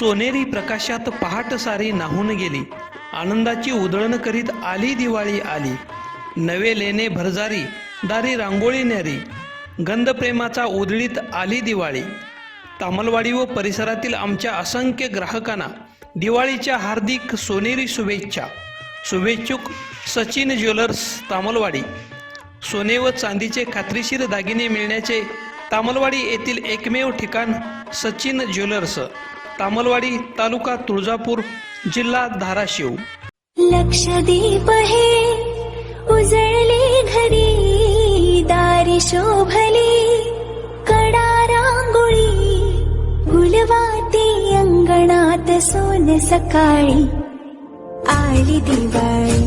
सोनेरी प्रकाशात पहाट सारी नाहून गेली. आनंदाची उधळण करीत आली दिवाळी आली. नवे लेणे भरजारी दारी रांगोळी न्यारी. गंधप्रेमाचा उधळीत आली दिवाळी. तामलवाडी व परिसरातील आमच्या असंख्य ग्राहकांना दिवाळीच्या हार्दिक सोनेरी शुभेच्छा. शुभेच्छुक सचिन ज्वेलर्स तामलवाडी. सोने व चांदीचे खात्रीशीर दागिने मिळण्याचे तामलवाडी येथील एकमेव ठिकाण सचिन ज्वेलर्स. तामलवाडी तालुका तुळजापूर जिल्हा धाराशिव. लक्षदीप हे उजळले घरी दारी शोभली कडा रांगोळी गुलवाती अंगणात सोन सकाळी. आली दिवाळी.